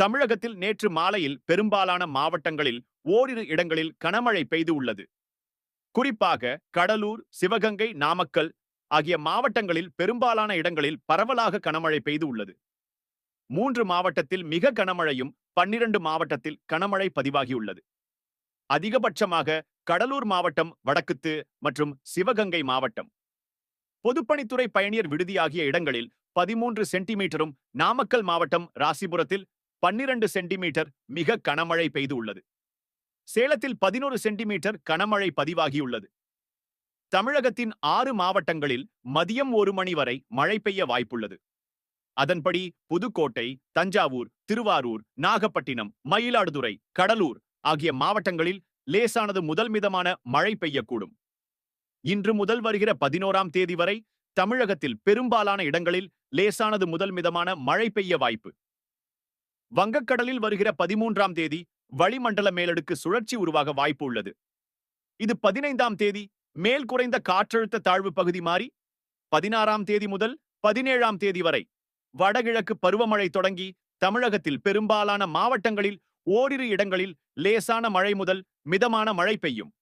தமிழகத்தில் நேற்று மாலையில் பெரும்பாலான மாவட்டங்களில் ஓரிரு இடங்களில் கனமழை பெய்து உள்ளது. குறிப்பாக கடலூர் சிவகங்கை நாமக்கல் ஆகிய மாவட்டங்களில் பெரும்பாலான இடங்களில் பரவலாக கனமழை பெய்து உள்ளது. மூன்று மாவட்டத்தில் மிக கனமழையும் பன்னிரண்டு மாவட்டத்தில் கனமழை பதிவாகியுள்ளது அதிகபட்சமாக கடலூர் மாவட்டம் வடக்குத்து மற்றும் சிவகங்கை மாவட்டம். பொதுப்பணித்துறை பயணியர் விடுதி ஆகிய இடங்களில் பதிமூன்று சென்டிமீட்டரும் நாமக்கல் மாவட்டம் ராசிபுரத்தில் பன்னிரண்டு சென்டிமீட்டர் மிக கனமழை பெய்து உள்ளது சேலத்தில் பதினோரு சென்டிமீட்டர் கனமழை பதிவாகியுள்ளது. தமிழகத்தின் ஆறு மாவட்டங்களில் மதியம் ஒரு மணி வரை மழை பெய்ய வாய்ப்புள்ளது. அதன்படி புதுக்கோட்டை தஞ்சாவூர் திருவாரூர் நாகப்பட்டினம் மயிலாடுதுறை கடலூர் ஆகிய மாவட்டங்களில் லேசானது முதல் மிதமான மழை பெய்யக்கூடும். இன்று முதல் வருகிற பதினோராம் தேதி வரை தமிழகத்தில் பெரும்பாலான இடங்களில் லேசானது முதல் மிதமான மழை பெய்ய வாய்ப்பு. வங்கக்கடலில் வருகிற பதிமூன்றாம் தேதி வளிமண்டல மேலடுக்கு சுழற்சி உருவாக வாய்ப்பு உள்ளது. இது பதினைந்தாம் தேதி மேல் குறைந்த காற்றழுத்த தாழ்வு பகுதி மாறி பதினாறாம் தேதி முதல் பதினேழாம் தேதி வரை வடகிழக்கு பருவமழை தொடங்கி தமிழகத்தில் பெரும்பாலான மாவட்டங்களில் ஓரிரு இடங்களில் லேசான மழை முதல் மிதமான மழை பெய்யும்.